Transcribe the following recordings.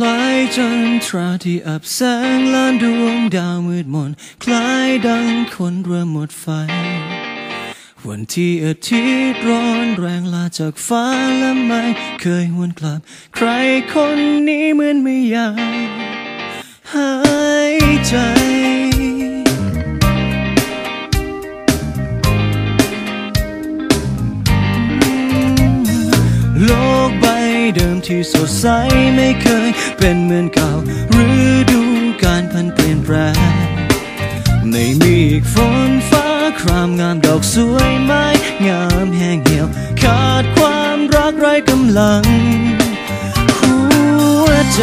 คลายจันทราที่อับแสงล้านดวงดาวมืดมน คลายดังคนเริ่มหมดไฟ วันที่อาทิตย์ร้อนแรงลาจากฟ้าและไม่เคยหวนกลับ ใครคนนี้เหมือนไม่อยากหายใจ เดิมที่สดใสไม่เคยเป็นเหมือนเก่าหรือดูการพันเปลี่ยนแปลงไม่มีอีกฝนฟ้าครามงามดอกสวยไม้งามแห้งเหี่ยว ขาดความรักไร้กำลัง หัวใจ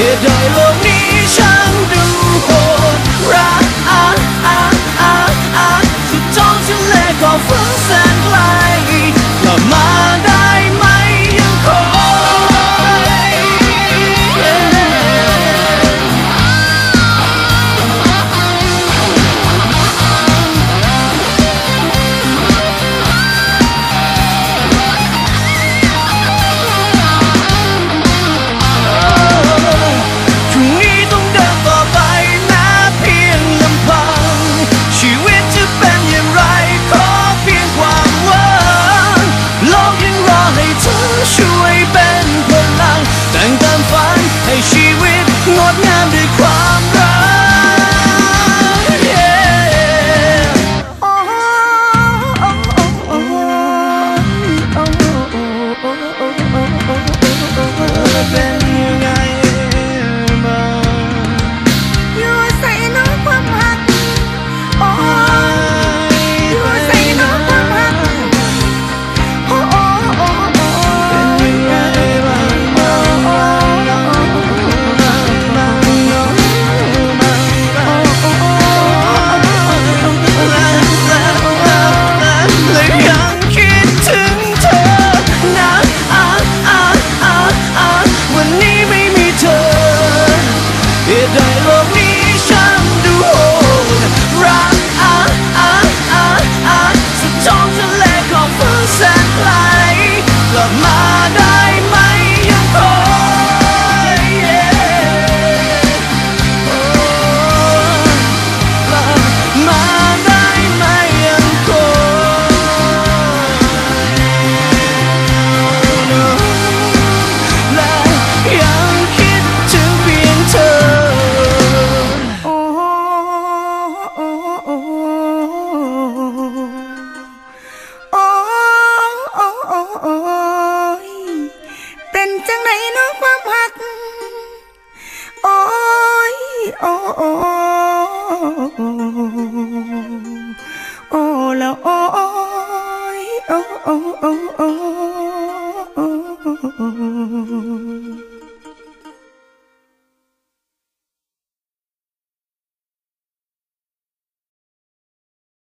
别再了。been oh, oh, oh, oh, oh,